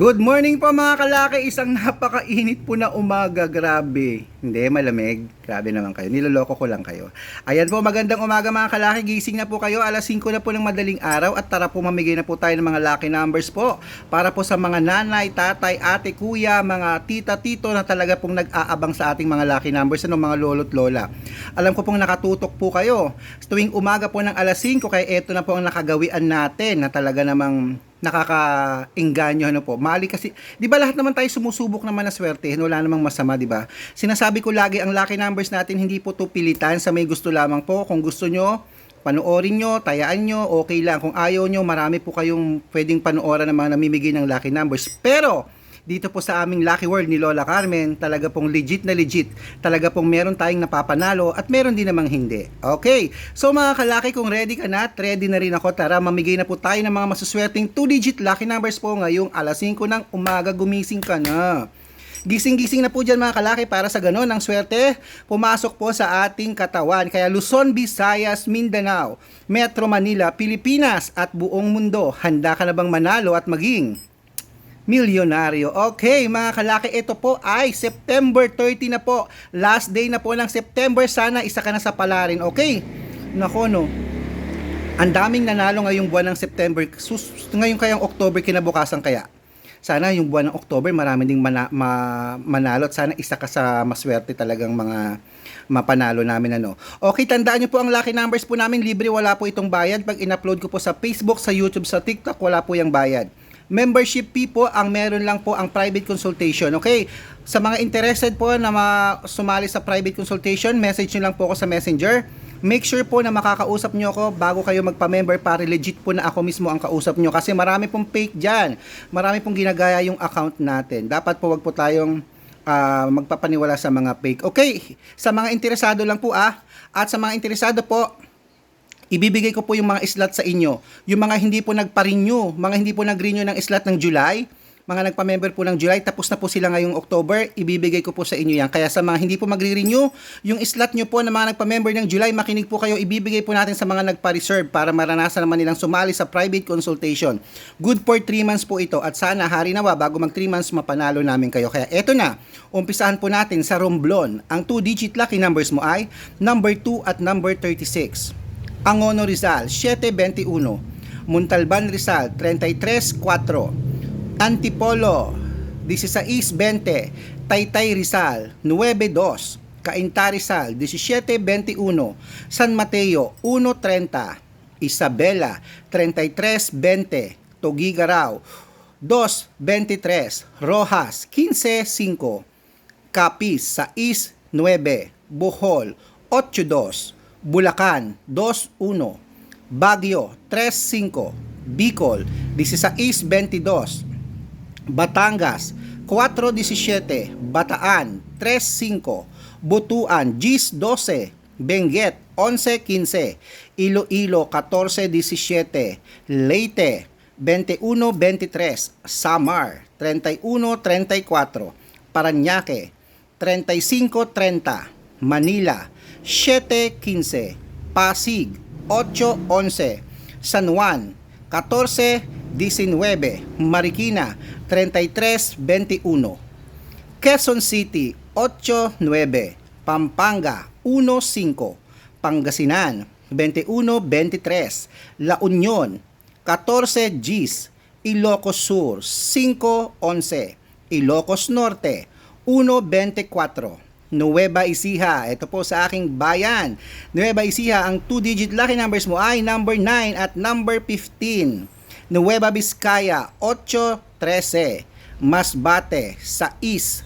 Good morning po mga kalaki, isang napakainit po na umaga, grabe. Hindi, malamig. Grabe naman kayo, niloloko ko lang kayo. Ayan po, magandang umaga mga kalaki, gising na po kayo, alas 5 na po ng madaling araw at tara po mamigay na po tayo ng mga lucky numbers po para po sa mga nanay, tatay, ate, kuya, mga tita, tito na talaga pong nag-aabang sa ating mga lucky numbers, ano mga lolo't lola. Alam ko pong nakatutok po kayo. Tuwing umaga po ng alas 5, kaya eto na po ang nakagawian natin na talaga namang nakaka-engganyo ano po. Mali kasi, 'di ba lahat naman tayo sumusubok naman na swerte, wala namang masama, 'di ba? Sinasabi ko lagi ang lucky numbers natin hindi po to pilitan sa may gusto lamang po. Kung gusto nyo, panoorin nyo, tayaan nyo, okay lang. Kung ayaw nyo, marami po kayong pwedeng panooran ng mga namimigay ng lucky numbers. Pero, dito po sa aming Lucky World ni Lola Carmen, talaga pong legit na legit. Talaga pong meron tayong napapanalo at meron din namang hindi. Okay, so mga kalaki, kung ready ka na ready na rin ako, tara mamigay na po tayo ng mga masuswerteng 2-digit lucky numbers po ngayong alas 5 ng umaga, gumising ka na. Gising-gising na po dyan mga kalaki para sa ganon ang swerte pumasok po sa ating katawan. Kaya Luzon, Visayas, Mindanao, Metro Manila, Pilipinas at buong mundo, handa ka na bang manalo at maging milyonaryo. Okay, mga kalaki, ito po ay September 30 na po. Last day na po ng September. Sana isa ka na sa palarin. Okay? Nako, no. Ang daming nanalo ngayong buwan ng September. Sus, ngayon kayang October kinabukasan kaya. Sana yung buwan ng October marami ding mana, ma, manalo at sana isa ka sa maswerte talagang mga mapanalo namin ano. Okay, tandaan niyo po ang lucky numbers po namin libre wala po itong bayad. Pag in-upload ko po sa Facebook, sa YouTube, sa TikTok, wala po yung bayad membership fee po ang meron lang po ang private consultation. Okay? Sa mga interested po na ma- sumali sa private consultation, message nyo lang po ako sa messenger. Make sure po na makakausap nyo ako bago kayo magpa-member para legit po na ako mismo ang kausap nyo. Kasi marami pong fake dyan. Marami pong ginagaya yung account natin. Dapat po wag po tayong uh, magpapaniwala sa mga fake. Okay, sa mga interesado lang po ah. At sa mga interesado po, ibibigay ko po yung mga slot sa inyo. Yung mga hindi po nagpa-renew, mga hindi po nag-renew ng slot ng July, mga nagpa-member po ng July, tapos na po sila ngayong October, ibibigay ko po sa inyo yan. Kaya sa mga hindi po magre-renew, yung slot nyo po na mga nagpa-member ng July, makinig po kayo, ibibigay po natin sa mga nagpa-reserve para maranasan naman nilang sumali sa private consultation. Good for 3 months po ito at sana hari nawa bago mag 3 months mapanalo namin kayo. Kaya eto na, umpisahan po natin sa Romblon. Ang 2-digit lucky numbers mo ay number 2 at number 36. Angono Rizal 721, Muntalban Rizal 334, Antipolo 1620, Taytay Rizal 92, Cainta Rizal 1721, San Mateo 130, Isabela 3320, Togigaraw 223, Rojas 155, Capiz 6-9, Bohol 8-2, Bulacan 2-1, Baguio 3-5, Bicol 16-22, Batangas 4-17, Bataan 3-5, Butuan 10-12, Benguet 11-15, Iloilo 14-17, Leyte 21-23, Samar 31-34, Paranaque 35-30, Manila 7.15, Pasig 8.11, San Juan 14.19, Marikina 33.21, Quezon City 8.9, Pampanga 1.5, Pangasinan 21.23, La Union 14 Gs, Ilocos Sur 5.11, Ilocos Norte 1.24, Nueva Ecija. Ito po sa aking bayan. Nueva Ecija, ang 2-digit lucky numbers mo ay number 9 at number 15. Nueva Vizcaya, 813. Masbate, 6-2.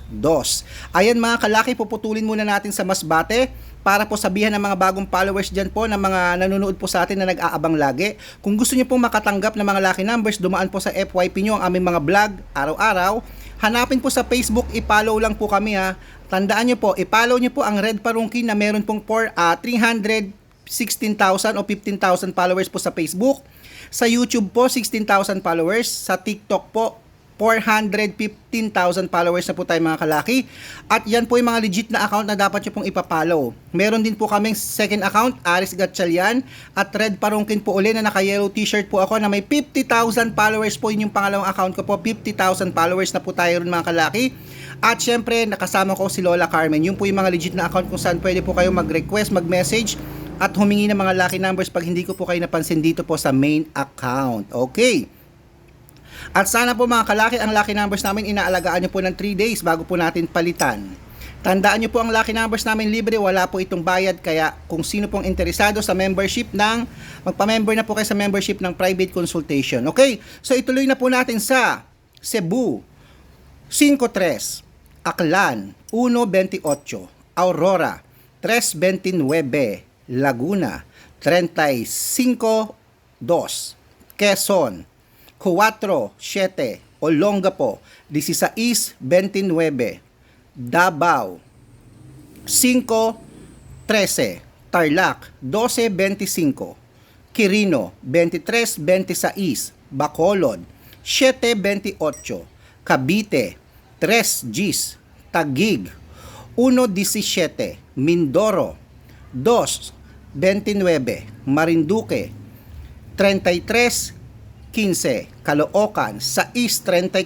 Ayan mga kalaki, puputulin muna natin sa Masbate para po sabihan ng mga bagong followers dyan po ng mga nanonood po sa atin na nag-aabang lagi. Kung gusto niyo pong makatanggap ng mga lucky numbers, dumaan po sa FYP nyo ang aming mga vlog araw-araw. Hanapin po sa Facebook, i-follow lang po kami ha. Tandaan nyo po, i-follow nyo po ang Red Parungki na meron pong for, uh, 316,000 o 15,000 followers po sa Facebook. Sa YouTube po, 16,000 followers. Sa TikTok po, 415,000 followers na po tayo mga kalaki. At yan po yung mga legit na account na dapat nyo pong ipapollow. Meron din po kaming second account, Aris Gatchalian. At Red Parungkin po uli na naka-yellow t-shirt po ako na may 50,000 followers po. Yun yung pangalawang account ko po. 50,000 followers na po tayo rin mga kalaki. At syempre, nakasama ko si Lola Carmen. Yun po yung mga legit na account kung saan pwede po kayo mag-request, mag-message at humingi ng mga lucky numbers pag hindi ko po kayo napansin dito po sa main account. Okay. At sana po mga kalaki, ang lucky numbers namin inaalagaan nyo po ng 3 days bago po natin palitan. Tandaan nyo po ang lucky numbers namin libre, wala po itong bayad kaya kung sino pong interesado sa membership ng, magpa-member na po kayo sa membership ng private consultation. Okay, so ituloy na po natin sa Cebu, 5-3, Aklan, 1-28, Aurora, 3-29, Laguna, 35-2, Quezon, 4, 7, Olongapo, 16, 29, Davao, 5, 13, Tarlac, 12, 25, Quirino, 23, 26, Bacolod, 7, 28, Cavite, 3, Gis, Tagig, 1, 17, Mindoro, 2, 29, Marinduque, 33, 15, Caloocan, 6.34,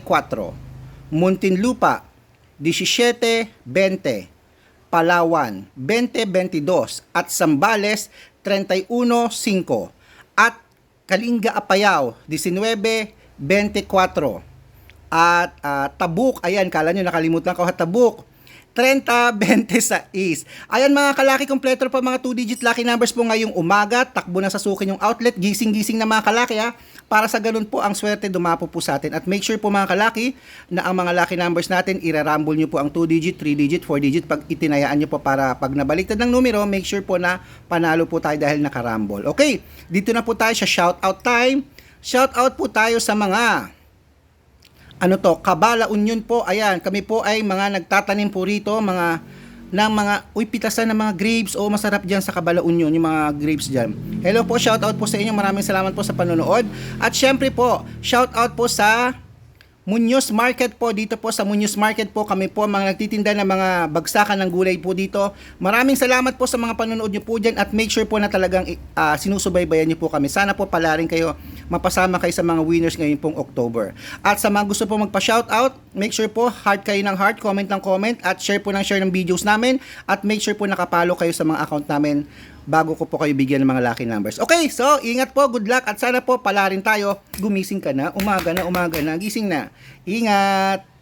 Muntinlupa, 17.20, Palawan, 20.22, at Sambales, 31.5, at Kalinga Apayao, 19.24, at ah, Tabuk, ayan, kala nyo nakalimutan ko, ha, Tabuk, 30-26. Ayan mga kalaki, kompleto pa mga 2-digit lucky numbers po ngayong umaga. Takbo na sa sukin yung outlet. Gising-gising na mga kalaki ha. Para sa ganun po, ang swerte dumapo po sa atin. At make sure po mga kalaki na ang mga lucky numbers natin, irarambol nyo po ang 2-digit, 3-digit, 4-digit. Pag itinayaan nyo po para pag nabaliktad ng numero, make sure po na panalo po tayo dahil nakarambol. Okay, dito na po tayo sa shoutout time. Shoutout po tayo sa mga ano to, Kabala Union po. Ayan, kami po ay mga nagtatanim po rito, mga ng mga uy pitasan ng mga grapes o masarap diyan sa Kabala Union yung mga grapes diyan. Hello po, shout out po sa inyo. Maraming salamat po sa panonood. At syempre po, shout out po sa Munyos Market po dito po sa Munyos Market po kami po mga nagtitinda ng mga bagsakan ng gulay po dito. Maraming salamat po sa mga panonood niyo po diyan at make sure po na talagang ah, sinusubaybayan niyo po kami. Sana po pala rin kayo mapasama kayo sa mga winners ngayon pong October. At sa mga gusto po magpa-shoutout, make sure po heart kayo ng heart, comment ng comment at share po ng share ng videos namin at make sure po nakapalo kayo sa mga account namin bago ko po kayo bigyan ng mga lucky numbers. Okay, so ingat po, good luck at sana po pala rin tayo. Gumising ka na, umaga na, umaga na, gising na. Ingat!